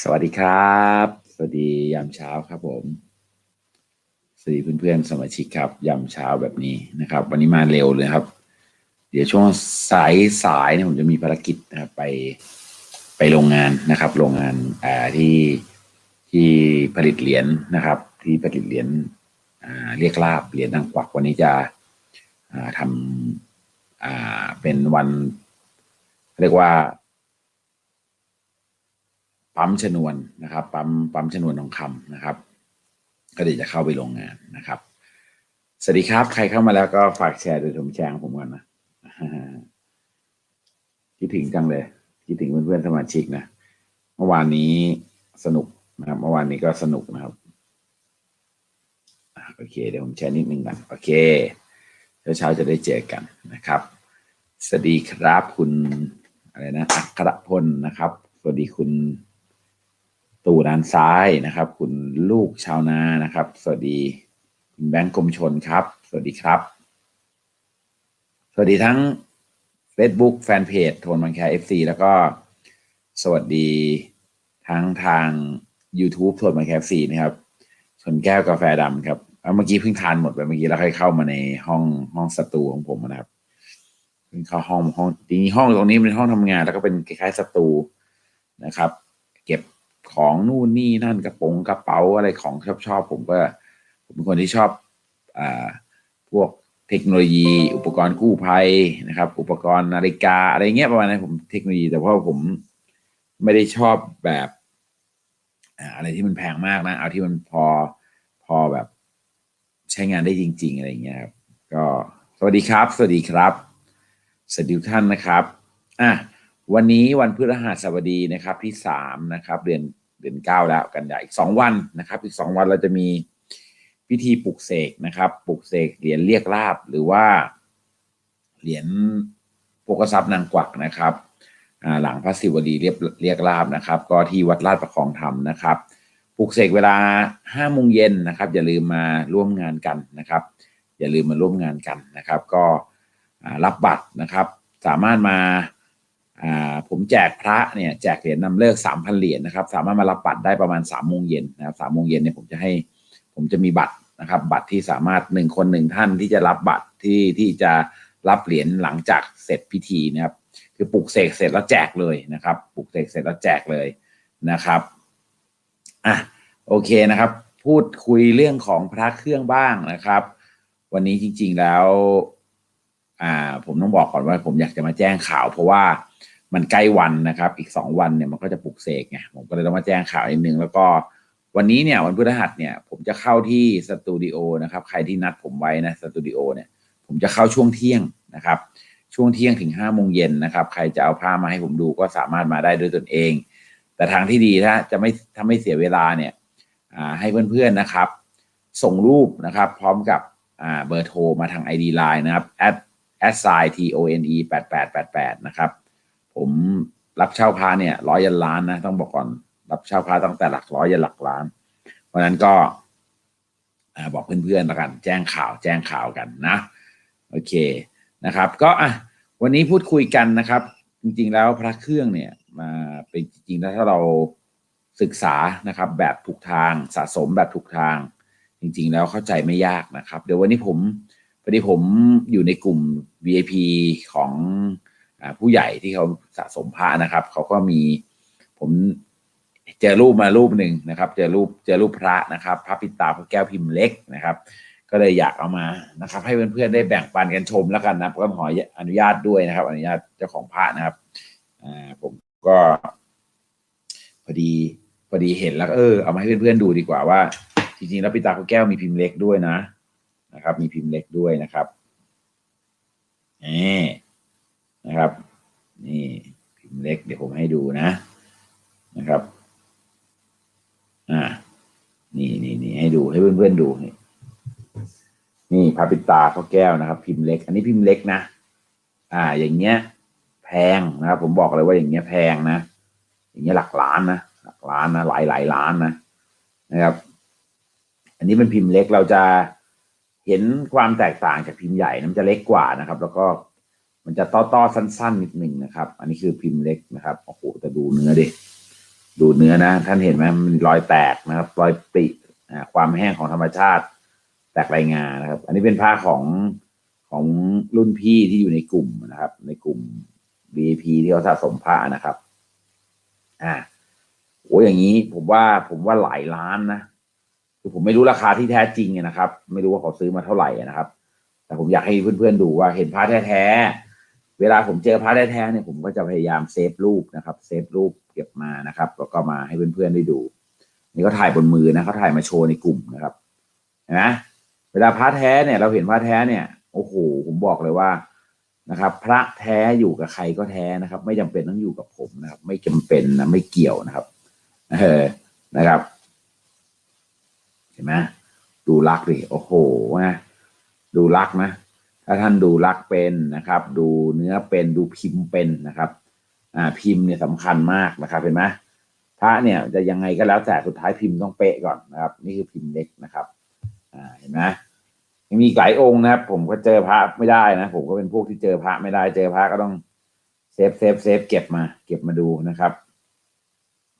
สวัสดีครับ สวัสดียามเช้าครับผม สวัสดีเพื่อนๆสมาชิกครับยามเช้าแบบนี้นะครับ วันนี้มาเร็วเลยครับ เดี๋ยวช่วงสายสายเนี่ยผมจะมีภารกิจนะครับไปไปโรงงานนะครับ โรงงานอ่าที่ที่ผลิตเหรียญนะครับ ที่ผลิตเหรียญอ่าเรียกลาบเหรียญนางกวักวันนี้จะอ่าทำอ่าเป็นวัน เรียกว่า ปั๊มชนวนนะครับ ปั๊มปั๊มชนวนทองคำนะครับ ก็เดี๋ยวจะเข้าไปโรงงานนะครับ สวัสดีครับ ใครเข้ามาแล้วก็ฝากแชร์โดยผมแชร์ของผมก่อนนะคิดถึงจังเลยคิดถึงเพื่อนๆสมาชิกนะเมื่อวานนี้สนุกนะครับ เมื่อวานนี้ก็สนุกนะครับโอเค เดี๋ยวผมแชร์นิดนึงก่อนโอเคเช้าเช้าๆจะได้เจอกันนะครับ สวัสดีครับคุณอะไรนะอัครพลนะครับ สวัสดีคุณ ตู่ด้านซ้ายนะครับ คุณลูกชาวนานะครับ สวัสดีคุณแบงค์กรมชนครับ สวัสดีครับ สวัสดีทั้ง Facebook แฟนเพจโทนมันแคร์ FC แล้วก็สวัสดีทั้งทาง YouTube โทนมันแคร์ FC นะครับชนแก้วกาแฟดำครับเอาเมื่อกี้เพิ่งทานหมดไปเมื่อกี้แล้วค่อยเข้ามาในห้องห้องสตูของผมนะครับเพิ่งเข้าห้องห้องจริงห้องตรงนี้เป็นห้องทำงาน แล้วก็เป็นคล้ายๆสตูนะครับ เก็บ ของนู่นนี่นั่นกระโปรงกระเป๋าอะไรของชอบชอบผมก็ ผมเป็นคนที่ชอบอ่าพวกเทคโนโลยี อุปกรณ์กู้ภัยนะครับ อุปกรณ์นาฬิกาอะไรเงี้ยประมาณนั้นผมเทคโนโลยี แต่ว่าะผมไม่ได้ชอบแบบอ่าอะไรที่มันแพงมากนะ เอาที่มันพอพอแบบใช้งานได้จริง ๆ อะไรเงี้ยครับก็สวัสดีครับ สวัสดีครับ สวัสดีทุกท่านนะครับอะวันนี้วันพฤหัสบดีนะครับที่สามนะครับ เดือน เดือนเก้าแล้วกันยาอีกสองวันนะครับ อีกสองวันเราจะมีพิธีปลุกเสกนะครับปลุกเสกเหรียญเรียกลาบหรือว่าเหรียญโภกทรัพย์นางกวักนะครับหลังพระศิวลีเรียบเรียกลาบนะครับ ก็ที่วัดลาดประคองธรรมนะครับปลุกเสกเวลาห้าโมงเย็นนะครับ อย่าลืมมาร่วมงานกันนะครับ อย่าลืมมาร่วมงานกันนะครับ ก็รับบัตรนะครับ สามารถมา ผมแจกพระเนี่ยแจกเหรียญนำเลิกสามพันเหรียญนะครับ สามารถมารับบัตรได้ประมาณสามโมงเย็นนะครับสามโมงเย็นเนี่ยผมจะให้ผมจะมีบัตรนะครับ บัตรที่สามารถหนึ่งคนหนึ่งท่านที่จะรับบัตรที่ที่จะรับเหรียญหลังจากเสร็จพิธีนะครับ คือปลุกเสกเสร็จแล้วแจกเลยนะครับปลุกเสกเสร็จแล้วแจกเลยนะครับอะโอเคนะครับ พูดคุยเรื่องของพระเครื่องบ้างนะครับ วันนี้จริง ๆแล้ว อ่า ผมต้องบอกก่อนว่า ผมอยากจะมาแจ้งข่าว เพราะว่า มันใกล้วันนะครับ อีกสองวันเนี่ยมันก็จะปลุกเสกไงผมก็เลยต้องมาแจ้งข่าวนิดนึงแล้วก็วันนี้เนี่ยวันพฤหัสเนี่ยผมจะเข้าที่สตูดิโอนะครับใครที่นัดผมไว้นะสตูดิโอเนี่ยผมจะเข้าช่วงเที่ยงนะครับ ช่วงเที่ยงถึงห้าโมงเย็นนะครับ ใครจะเอาผ้ามาให้ผมดูก็สามารถมาได้ด้วยตนเอง แต่ทางที่ดีถ้าจะไม่ถ้าไม่เสียเวลาเนี่ยอ่าให้เพื่อนๆนะครับ ส่งรูปนะครับ พร้อมกับอ่าเบอร์โทรมาทาง ID Line นะครับ at s i t o n e แปดแปดแปดแปดนะครับ ผมรับเช่าพาเนี่ยร้อยยันล้านนะต้องบอกก่อน รับเช่าพาตั้งแต่หลักร้อยยันหลักล้าน เพราะฉะนั้นก็บอกเพื่อนๆแล้วกัน แจ้งข่าวแจ้งข่าวกันนะ โอเคนะครับ ก็อะวันนี้พูดคุยกันนะครับ จริงๆแล้วพระเครื่องเนี่ยมาเป็นจริงๆแล้วถ้าเราศึกษานะครับ แบบถูกทางสะสมแบบถูกทาง จริง ๆ แล้วเข้าใจไม่ยากนะครับ เดี๋ยววันนี้ผมพอดีผมอยู่ในกลุ่ม VIP ของ ผู้ใหญ่ที่เขาสะสมพระนะครับ เขาก็มีผมเจอรูปมารูปหนึ่งนะครับ เจอรูปเจอรูปพระนะครับ พระปิตาพระแก้วพิมพ์เล็กนะครับ ก็เลยอยากเอามานะครับ ให้เพื่อนๆได้แบ่งปันกันชมแล้วกันนะก็ขออนุญาตด้วยนะครับ อนุญาตเจ้าของพระนะครับอ่าผมก็พอดีพอดีเห็นแล้วเออเอามาให้เพื่อนๆดูดีกว่าว่า จริงๆแล้วปิตาพระแก้วมีพิมพ์เล็กด้วยนะนะครับ มีพิมพ์เล็กด้วยนะครับนี่ นะครับ นี่พิมพ์เล็กเดี๋ยวผมให้ดูนะนะครับอ่านี่นี่นี่ให้ดูให้เพื่อนๆดูนี่นี่พระปิตาพระแก้วนะครับ พิมพ์เล็ก อันนี้พิมพ์เล็กนะอ่า อย่างเงี้ย แพงนะครับผมบอกเลยว่าอย่างเงี้ยแพงนะอย่างเงี้ยหลักล้านนะหลักล้านนะหลายหลายล้านนะนะครับ อันนี้เป็นพิมพ์เล็กเราจะเห็นความแตกต่างจากพิมพ์ใหญ่นะมันจะเล็กกว่านะครับ แล้วก็ มันจะต้อๆสั้น ๆ นิดหนึ่งนะครับ อันนี้คือพิมพ์เล็กนะครับโอ้โหแต่ดูเนื้อดิดูเนื้อนะ ท่านเห็นไหมมันรอยแตกนะครับ รอยปริอ่าความแห้งของธรรมชาติแตกรายงานนะครับ อันนี้เป็นผ้าของของรุ่นพี่ที่อยู่ในกลุ่มนะครับ ในกลุ่ม VIP ที่เขาสะสมผ้านะครับ อ่าโอ้อย่างนี้ผมว่าผมว่าหลายล้านนะคือผมไม่รู้ราคาที่แท้จริงนะครับ ไม่รู้ว่าเขาซื้อมาเท่าไหร่นะครับ แต่ผมอยากให้เพื่อนๆดูว่าเห็นผ้าแท้ๆ เวลาผมเจอผ้าแท้ๆเนี่ยผมก็จะพยายามเซฟรูปนะครับเซฟรูปเก็บมานะครับ แล้วก็มาให้เพื่อนๆได้ดู นี่ก็ถ่ายบนมือนะเขาถ่ายมาโชว์ในกลุ่มนะครับเห็นไหมเวลาพระแท้เนี่ย เราเห็นพระแท้เนี่ยโอ้โหผมบอกเลยว่านะครับ พระแท้อยู่กับใครก็แท้นะครับ ไม่จำเป็นต้องอยู่กับผมนะครับ ไม่จำเป็นนะไม่เกี่ยวนะครับเออนะครับ เห็นไหมดูลักดิโอ้โหนะดูลักนะ ถ้าท่านดูลักเป็นนะครับ ดูเนื้อเป็นดูพิมพ์เป็นนะครับอ่าพิมพ์เนี่ยสำคัญมากนะครับเห็นไหมพระเนี่ยจะยังไงก็แล้วแต่สุดท้ายพิมพ์ต้องเป๊ะก่อนนะครับ นี่คือพิมพ์เล็กนะครับอ่าเห็นไหมยังมีอีกหลายองค์นะครับ ผมก็เจอพระไม่ได้นะ ผมก็เป็นพวกที่เจอพระไม่ได้เจอพระก็ต้องเซฟเซฟเซฟเก็บมา เก็บมาดูนะครับ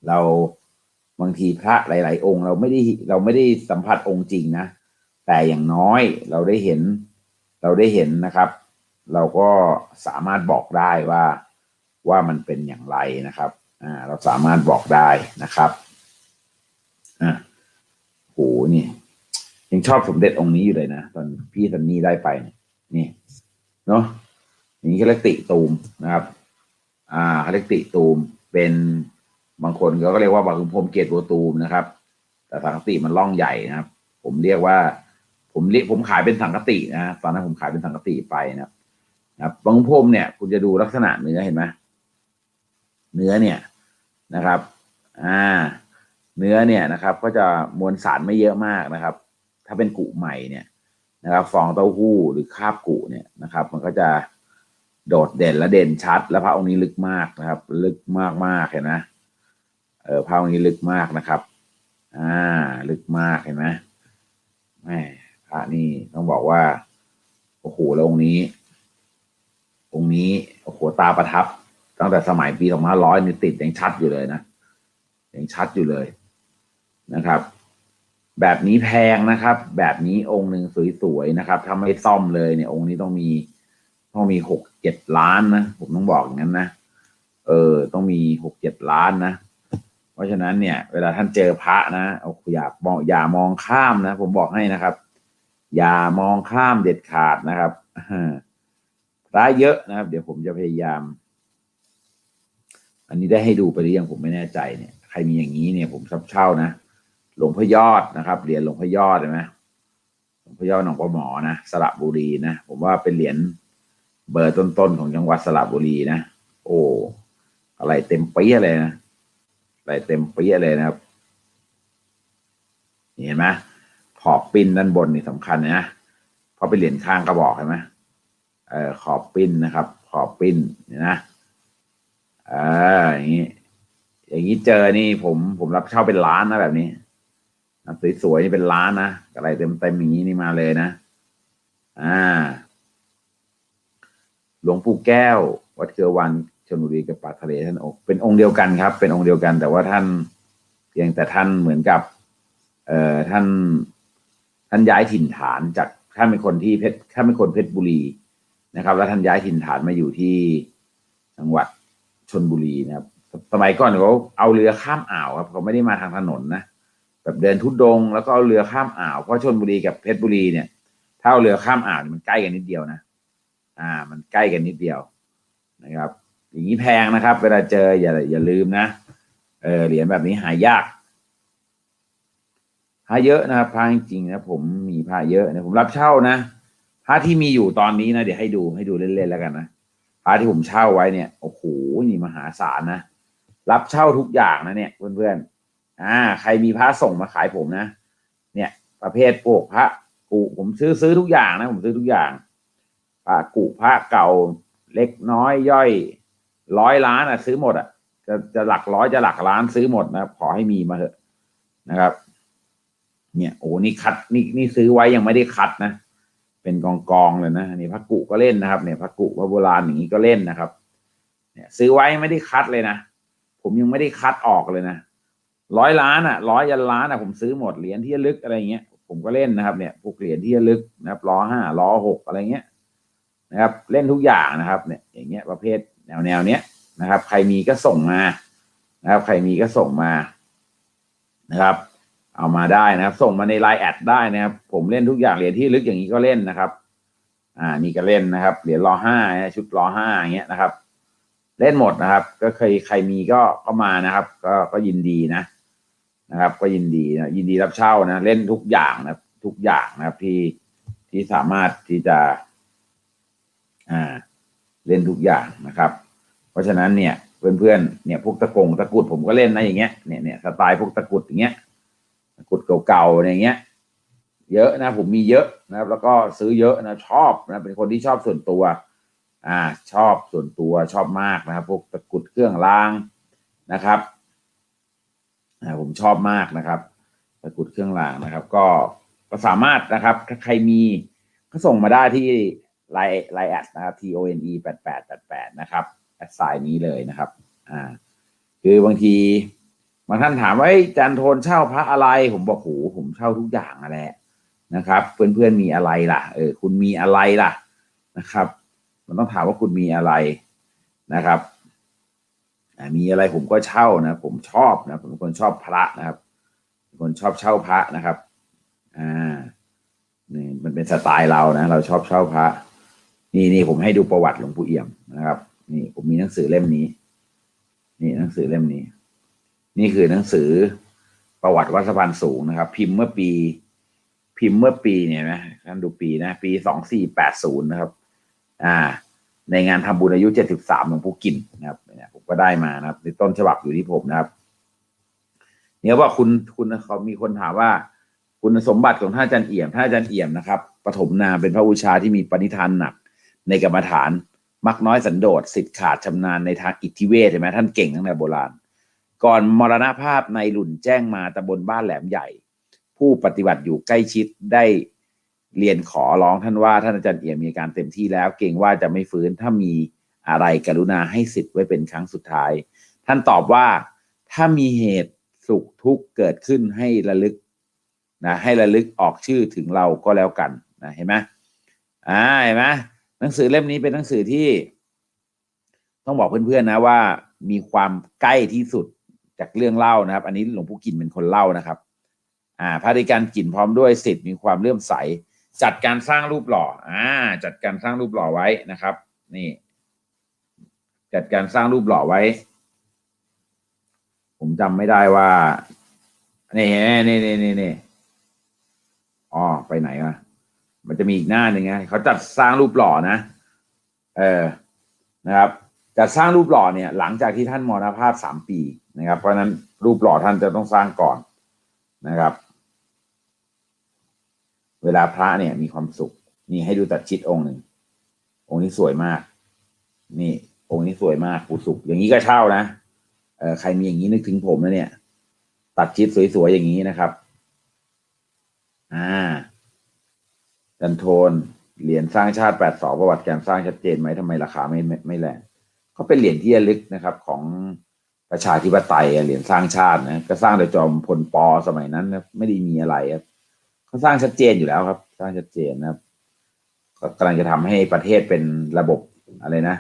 เราบางทีพระหลาย ๆ องค์ เราไม่ได้เราไม่ได้สัมผัสองค์จริงนะแต่อย่างน้อยเราได้เห็น เราได้เห็นนะครับ เราก็สามารถบอกได้ว่าว่ามันเป็นอย่างไรนะครับอ่าเราสามารถบอกได้นะครับอ่าโหนี่ยังชอบสมเด็จองค์นี้อยู่เลยนะ ตอนพี่ซันนี่ได้ไปเนี่ยนี่เนาะอย่างนี้เขาเรียกติตูมนะครับ อ่าเขาเรียกติตูมเป็นบางคนก็เรียกว่าบางพรมเกตโบตูมนะครับ แต่สังติมันล่องใหญ่นะครับ ผมเรียกว่า ผมเรียกผมขายเป็นสังกตินะตอนนั้นผมขายเป็นสังกติไปนะครับนะครับางพรมเนี่ย คุณจะดูลักษณะเนื้อเห็นไหมเนื้อเนี่ยนะครับ อ่า เนื้อเนี่ยนะครับ ก็จะมวลสารไม่เยอะมากนะครับ ถ้าเป็นกุใหม่เนี่ยนะครับ ฟองเต้าหู้หรือคาบกุเนี่ยนะครับ มันก็จะโดดเด่นและเด่นชัด และพระองค์นี้ลึกมากนะครับ ลึกมากมากเห็นไหมเออพระองค์นี้ลึกมากนะครับ อ่า ลึกมากเห็นไหมแม่ พระนี่ต้องบอกว่าโอ้โหแล้วองนี้ องค์นี้โอ้โหตาประทับ ตั้งแต่สมัยปีสองพันร้อยนี่ติดยังชัดอยู่เลยนะยังชัดอยู่เลยนะครับ แบบนี้แพงนะครับ แบบนี้องค์หนึ่งสวยๆนะครับถ้าไม่ซ่อมเลยเนี่ย องค์นี้ต้องมีต้องมีหกเจ็ดล้านนะผมต้องบอกอย่างนั้นนะเออ ต้องมีหกเจ็ดล้านนะเพราะฉะนั้นเนี่ย เวลาท่านเจอพระนะเอาอย่ามองอย่ามองข้ามนะ ผมบอกให้นะครับ อย่ามองข้ามเด็ดขาดนะครับพระเยอะนะครับ เดี๋ยวผมจะพยายาม อันนี้ได้ให้ดูไปหรือยังผมไม่แน่ใจเนี่ย ใครมีอย่างนี้เนี่ย ผมชอบเช่านะหลวงพ่อยอดนะครับเหรียญหลวงพ่อยอดใช่ไหมหลวงพ่อยอดหนองปลาหมอนะสระบุรีนะผมว่าเป็นเหรียญเบอร์ต้นๆของจังหวัดสระบุรีนะโอ้อะไรเต็มปี๊ยะเลยนะอะไรเต็มปี๊ยะเลยนะครับเห็นไหม ขอบปิ้นด้านบนนี่สำคัญนะเพราะเป็นเหรียญข้างกระบอกเห็นไหมเออขอบปิ้นนะครับ ขอบปิ้นเนี่ยนะเอออย่างนี้อย่างนี้เจอนี่ผมผมรับเช่าเป็นล้านนะแบบนี้สวยๆนี่เป็นล้านนะอะไรเต็มๆอย่างนี้นี่มาเลยนะ อ่า หลวงปู่แก้ว วัดเกือวันชนบุรีกับปาทะเลท่านอกเป็นองค์เดียวกันครับ เป็นองค์เดียวกัน แต่ว่าท่าน เพียงแต่ท่านเหมือนกับ เอ่อท่าน ท่านย้ายถิ่นฐานจากท่านเป็นคนที่เพชรท่านเป็นคนเพชรบุรีนะครับ แล้วท่านย้ายถิ่นฐานมาอยู่ที่จังหวัดชนบุรีนะครับ สมัยก่อนเขาเอาเรือข้ามอ่าวครับเขาไม่ได้มาทางถนนนะแบบเดินทุดดง แล้วก็เอาเรือข้ามอ่าวเพราะชนบุรีกับเพชรบุรีเนี่ยถ้าเอาเรือข้ามอ่าวมันใกล้กันนิดเดียวนะ อ่า มันใกล้กันนิดเดียวนะครับ อย่างนี้แพงนะครับ เวลาเจออย่าอย่าลืมนะเออเหรียญแบบนี้หายาก หาเยอะนะครับพระจริงๆนะผมมีพระเยอะนะผมรับเช่านะพระที่มีอยู่ตอนนี้นะเดี๋ยวให้ดูให้ดูเล่นๆแล้วกันนะพระที่ผมเช่าไว้เนี่ยโอ้โหนี่มหาศาลนะรับเช่าทุกอย่างนะเนี่ยเพื่อนๆอ่า ใครมีพระส่งมาขายผมนะเนี่ย ประเภทพวกพระกูผมซื้อซื้อทุกอย่างนะผมซื้อทุกอย่างพระกุพระเก่าเล็กน้อยย่อยร้อยล้านอะ ซื้อหมดอะจะจะหลักร้อยจะหลักล้านซื้อหมดนะขอให้มีมาเถอะนะครับ เนี่ยโอ้นี่คัดนี่นี่ซื้อไว้ยังไม่ได้คัดนะ เป็นกองกองเลยนะนี่พระกุก็เล่นนะครับเนี่ยพระกุพระโบราณอย่างนี้ก็เล่นนะครับ เนี่ย ซื้อไว้ไม่ได้คัดเลยนะผมยังไม่ได้คัดออกเลยนะร้อยล้านอะร้อยยันล้านอะผมซื้อหมดเหรียญที่ระลึกอะไรเงี้ยผมก็เล่นนะครับเนี่ยพวกเหรียญที่ระลึกนะครับล้อห้าล้อหกอะไรเงี้ยนะครับ เล่นทุกอย่างนะครับเนี่ย อย่างเงี้ยประเภทแนวแนวเนี้ยนะครับ ใครมีก็ส่งมานะครับ ใครมีก็ส่งมานะครับ เอามาได้นะครับ ส่งมาในไลน์แอดได้นะครับ ผมเล่นทุกอย่างเหรียญที่ลึกอย่างนี้ก็เล่นนะครับ อ่านี่ก็เล่นนะครับ เหรียญรอห้าชุดรอห้าอย่างเงี้ยนะครับ เล่นหมดนะครับ ก็เคยใครมีก็ก็มานะครับ ก็ก็ยินดีนะนะครับ ก็ยินดีนะยินดีรับเช่านะ เล่นทุกอย่างนะทุกอย่างนะครับที่ที่สามารถที่จะ อ่า เล่นทุกอย่างนะครับ เพราะฉะนั้นเนี่ยเพื่อนๆเนี่ยพวกตะกงตะกุดผมก็เล่นนะอย่างเงี้ยเนี่ยเนี่ยสไตล์พวกตะกุดอย่างเงี้ย กุดเก่าๆอย่างเงี้ย เยอะนะ ผมมีเยอะนะครับ แล้วก็ซื้อเยอะนะชอบนะเป็นคนที่ชอบส่วนตัว อ่า ชอบส่วนตัวชอบมากนะครับ พวกตะกุดเครื่องรางนะครับอ่าผมชอบมากนะครับตะกุดเครื่องรางนะครับ ก็ก็สามารถนะครับ ถ้าใครมีก็ส่งมาได้ที่ไลน์ไลน์แอดนะครับ T O N E แปดแปดแปดแปดนะครับแอดไซน์นี้เลยนะครับ อ่า คือบางที บางท่านถามว่าจันโทนเช่าพระอะไร ผมบอกโหผมเช่าทุกอย่างอะแหละนะครับ เพื่อนๆมีอะไรล่ะ เออ คุณมีอะไรล่ะนะครับ มันต้องถามว่าคุณมีอะไรนะครับมีอะไรผมก็เช่านะผมชอบนะผมเป็นคนชอบพระนะครับคนชอบเช่าพระนะครับอ่านี่มันเป็นสไตล์เรานะเราชอบเช่าพระ นี่นี่ผมให้ดูประวัติหลวงปู่เอี่ยมนะครับ นี่ผมมีหนังสือเล่มนี้ นี่หนังสือเล่มนี้ นี่คือหนังสือประวัติวัดสะพานสูงนะครับ พิมพ์เมื่อปี พิมพ์เมื่อปีเนี่ยนะท่านดูปีนะ ปีสองสี่แปดศูนย์นะครับ อ่า ในงานทำบุญอายุเจ็ดสิบสามหลวงปู่กินนะครับเนี่ยผมก็ได้มานะครับในต้นฉบับอยู่ที่ผมนะครับ เนี่ยว่าคุณคุณเขามีคนถามว่า คุณสมบัติของท่านอาจารย์เอี่ยมท่านอาจารย์เอี่ยมนะครับปฐมนาเป็นพระอุชาที่มีปณิธานหนัก ในกรรมฐาน มักน้อยสันโดษสิทธิ์ขาดชำนาญในทางอิทธิเวทใช่ไหมท่านเก่งตั้งแต่โบราณ ก่อนมรณภาพในหลุนแจ้งมาตำบลบ้านแหลมใหญ่ ผู้ปฏิบัติอยู่ใกล้ชิดได้เรียนขอร้องท่านว่าท่านอาจารย์เอี่ยมมีอาการเต็มที่แล้ว เก่งว่าจะไม่ฟื้นถ้ามีอะไรกรุณาให้สิทธิ์ไว้เป็นครั้งสุดท้าย ท่านตอบว่าถ้ามีเหตุสุขทุกข์เกิดขึ้นให้ระลึกนะให้ระลึกออกชื่อถึงเราก็แล้วกันนะเห็นไหมอ่าเห็นไหมหนังสือเล่มนี้เป็นหนังสือที่ ต้องบอกเพื่อนๆนะว่า มีความใกล้ที่สุด จากเรื่องเล่านะครับ อันนี้หลวงปู่กินเป็นคนเล่านะครับ อ่าพระธิการกินพร้อมด้วยสิทธิ์มีความเลื่อมใส จัดการสร้างรูปหล่อ อ่า จัดการสร้างรูปหล่อไว้นะครับ นี่ จัดการสร้างรูปหล่อไว้ ผมจำไม่ได้ว่านี่นี่นี่นี่นี่อ๋อไปไหนวะมันจะมีอีกหน้าหนึ่งไงเขาจัดสร้างรูปหล่อนะ เออนะครับ จัดสร้างรูปหล่อเนี่ยหลังจากที่ท่านมรณภาพสามปีนะครับ เพราะนั้นรูปหล่อท่านจะต้องสร้างก่อนนะครับ เวลาพระเนี่ยมีความสุข นี่ให้ดูตัดชิดองค์หนึ่งองค์นี้สวยมาก นี่ องค์นี้สวยมากปูสุกอย่างนี้ก็เช่านะเออใครมีอย่างนี้นึกถึงผมนะเนี่ย ตัดชิดสวยๆอย่างนี้นะครับ อ่าจันโทนเหรียญสร้างชาติแปดสองประวัติการสร้างชัดเจนไหมทำไมราคาไม่ไม่ไม่แรง ก็เป็นเหรียญที่ระลึกนะครับของประชาธิปไตยเหรียญสร้างชาตินะก็สร้างโดยจอมพลปอสมัยนั้นนะไม่ได้มีอะไรครับเขาสร้างชัดเจนอยู่แล้วครับ สร้างชัดเจนนะครับก็กำลังจะทำให้ประเทศเป็นระบบอะไรนะ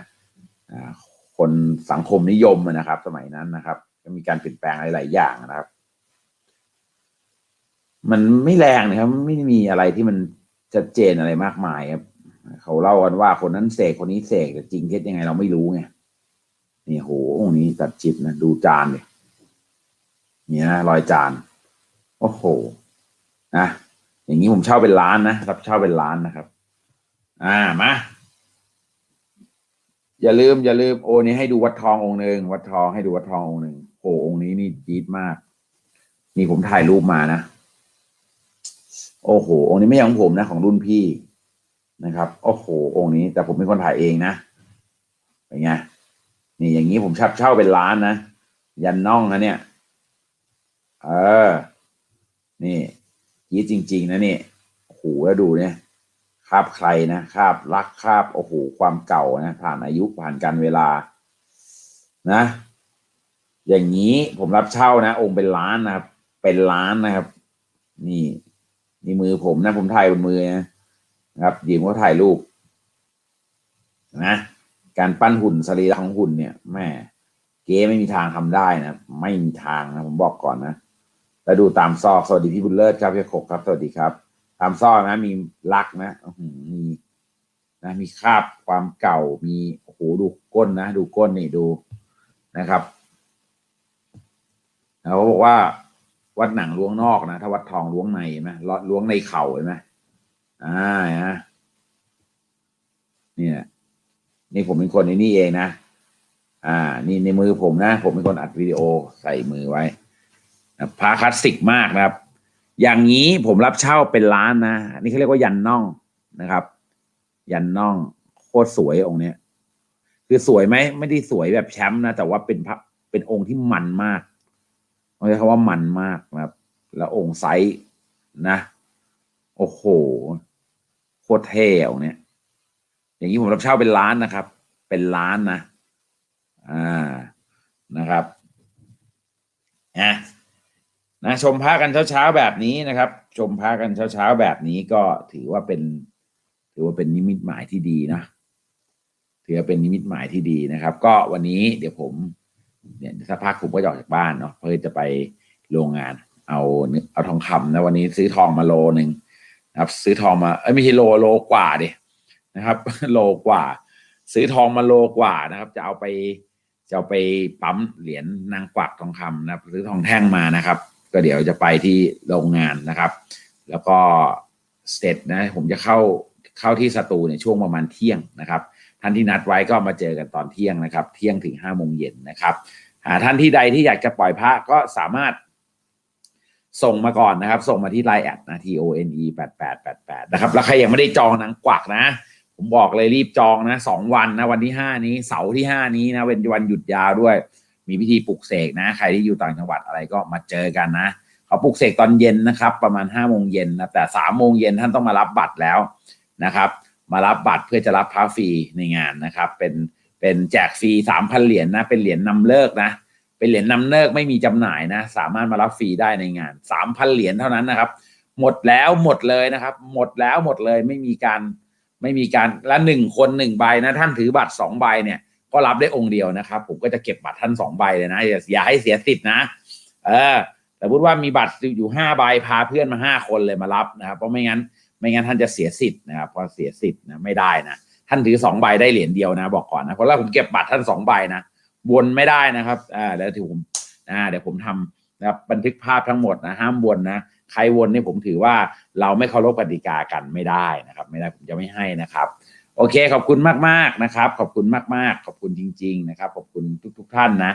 คนสังคมนิยมนะครับ สมัยนั้นนะครับ ก็มีการเปลี่ยนแปลงหลาย ๆ อย่างนะครับ มันไม่แรงนะครับ ไม่มีอะไรที่มันชัดเจนอะไรมากมายครับเขาเล่ากันว่าคนนั้นเสกคนนี้เสกแต่จริงเท็จยังไงเราไม่รู้ไง นี่โหองค์นี้ตัดจิตนะดูจานเลยนี่นะรอยจาน โอ้โหนะอย่างนี้ผมเช่าเป็นล้านนะรับเช่าเป็นล้านนะครับ อ่ามาอย่าลืมอย่าลืมโอนี้ให้ดูวัดทององค์หนึ่งวัดทองให้ดูวัดทององค์หนึ่งโอ้องค์นี้นี่จี๊ดมาก นี่ผมถ่ายรูปมานะโอ้โห องค์นี้ไม่ใช่ของผมนะ ของรุ่นพี่นะครับ โอ้โห องค์นี้แต่ผมเป็นคนถ่ายเองนะเป็นไง นี่อย่างนี้ผมชับเช่าเป็นล้านนะ ยันน่องนะเนี่ย เออ นี่ยีจริง ๆ นะนี่โอ้โหแล้วดูเนี่ยคาบใครนะคาบรักคาบโอ้โหความเก่านะ ผ่านอายุผ่านการเวลา นะ อย่างนี้ผมรับเช่านะ องค์เป็นล้านนะครับ เป็นล้านนะครับ นี่นี่มือผมนะ ผมถ่ายบนมือนะนะครับยิมก็ถ่ายรูปนะ การปั้นหุ่นสรีระของหุ่นเนี่ยแม่เก๊ไม่มีทางทำได้นะไม่มีทางนะผมบอกก่อนนะแล้วดูตามซอกสวัสดีพี่บุญเลิศครับพี่ขกครับสวัสดีครับ ตามซอกนะมีลักนะมีนะมีคราบความเก่ามีโอ้โหดูก้นนะ ดูก้นนี่ดูนะครับเขาบอกว่า วัดหนังล้วงนอกนะถ้าวัดทองล้วงในเห็นไหมล้วงในเข่าเห็นไหมอ่านะเนี่ย นี่ผมเป็นคนในนี่เองนะ อ่า นี่ในมือผมนะ ผมเป็นคนอัดวิดีโอใส่มือไว้นะพาคลาสสิกมากนะครับ อย่างนี้ผมรับเช่าเป็นล้านนะอันนี่เขาเรียกว่ายันน่องนะครับ ยันน่องโคตรสวยองค์เนี้ย คือสวยไหมไม่ได้สวยแบบแชมป์นะ แต่ว่าเป็นพระเป็นองค์ที่มันมากเขาใช้คำว่ามันมากนะครับ แล้วองค์ไซส์นะ โอ้โห โคตรเท่องเนี้ย อย่างนี้ผมรับเช่าเป็นล้านนะครับ เป็นล้านนะอ่านะครับนะนะชมพระกันเช้าๆแบบนี้นะครับ ชมพระกันเช้าๆแบบนี้ก็ถือว่าเป็น ถือว่าเป็นนิมิตหมายที่ดีนะถือว่าเป็นนิมิตหมายที่ดีนะครับ ก็วันนี้เดี๋ยวผมเนี่ยสักพักผมก็จะออกจากบ้านเนาะเพื่อจะไปโรงงาน เอาเนื้อเอาทองคำนะวันนี้ซื้อทองมาโลหนึ่งนะครับ ซื้อทองมาเอ้ยไม่ใช่โลโลกว่าดิ นะครับ โลกว่า ซื้อทองมาโลกว่านะครับ จะเอาไปจะเอาไปปั๊มเหรียญนางกวักทองคำนะครับซื้อทองแท่งมานะครับ ก็เดี๋ยวจะไปที่โรงงานนะครับ แล้วก็เสร็จนะผมจะเข้าเข้าที่สตูในช่วงประมาณเที่ยงนะครับท่านที่นัดไว้ก็มาเจอกันตอนเที่ยงนะครับ เที่ยงถึงห้าโมงเย็นนะครับหาท่านที่ใดที่อยากจะปล่อยพระก็สามารถส่งมาก่อนนะครับ ส่งมาที่ไลน์แอดนะ T O N E แปดแปดแปดแปดนะครับ แล้วใครยังไม่ได้จองนังกวักนะ ผมบอกเลยรีบจองนะสองวันนะวันที่ห้านี้เสาร์ที่ห้านี้นะเป็นวันหยุดยาวด้วย มีพิธีปลุกเสกนะ ใครที่อยู่ต่างจังหวัดอะไรก็มาเจอกันนะเขาปลุกเสกตอนเย็นนะครับ ประมาณห้าโมงเย็นนะแต่สามโมงเย็นท่านต้องมารับบัตรแล้วนะครับ มารับบัตรเพื่อจะรับพระฟรีในงานนะครับ เป็นเป็นแจกฟรีสามพันเหรียญนะเป็นเหรียญนำเลิกนะเป็นเหรียญนำเลิกไม่มีจำหน่ายนะ สามารถมารับฟรีได้ในงานสามพันเหรียญเท่านั้นนะครับ หมดแล้วหมดเลยนะครับ หมดแล้วหมดเลยไม่มีการ ไม่มีการและหนึ่งคนหนึ่งใบนะท่านถือบัตรสองใบเนี่ยก็รับได้องค์เดียวนะครับ ผมก็จะเก็บบัตรท่านสองใบเลยนะอย่าอย่าให้เสียสิทธิ์นะ เออแต่พูดว่ามีบัตรอยู่ห้าใบพาเพื่อนมาห้าคนเลยมารับนะครับ เพราะไม่งั้นไม่งั้นท่านจะเสียสิทธิ์นะครับพอเสียสิทธิ์นะไม่ได้นะท่านถือสองใบได้เหรียญเดียวนะ บอกก่อนนะเพราะว่าผมเก็บบัตรท่านสองใบนะวนไม่ได้นะครับอ่าแล้วถือผมอ่าเดี๋ยวผมทำนะครับบันทึกภาพทั้งหมดนะห้ามวนนะ ใครวนนี่ผมถือว่าเราไม่เคารพกติกากันไม่ได้นะครับ ไม่ได้ผมจะไม่ให้นะครับ โอเค ขอบคุณมากๆนะครับ ขอบคุณมากๆ ขอบคุณจริง ๆ นะครับ ขอบคุณทุก ๆ ท่านนะ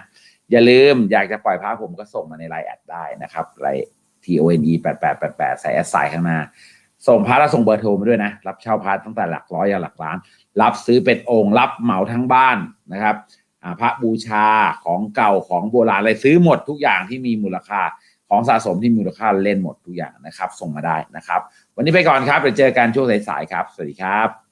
อย่าลืมอยากจะปล่อยพระผมก็ส่งมาในไลน์แอดได้นะครับไลน์ T O N E แปดแปดแปดแปดใส่แอดไซน์ข้างหน้าส่งพระแล้วส่งเบอร์โทรมาด้วยนะ รับเช่าพระตั้งแต่หลักร้อยยันหลักล้าน รับซื้อเป็นองค์ รับเหมาทั้งบ้านนะครับพระบูชาของเก่าของโบราณอะไรซื้อหมดทุกอย่างที่มีมูลค่า ของสะสมที่มีมูลค่าเล่นหมดทุกอย่างนะครับ ส่งมาได้นะครับ วันนี้ไปก่อนครับเดี๋ยวเจอกันช่วงสายๆครับ สวัสดีครับ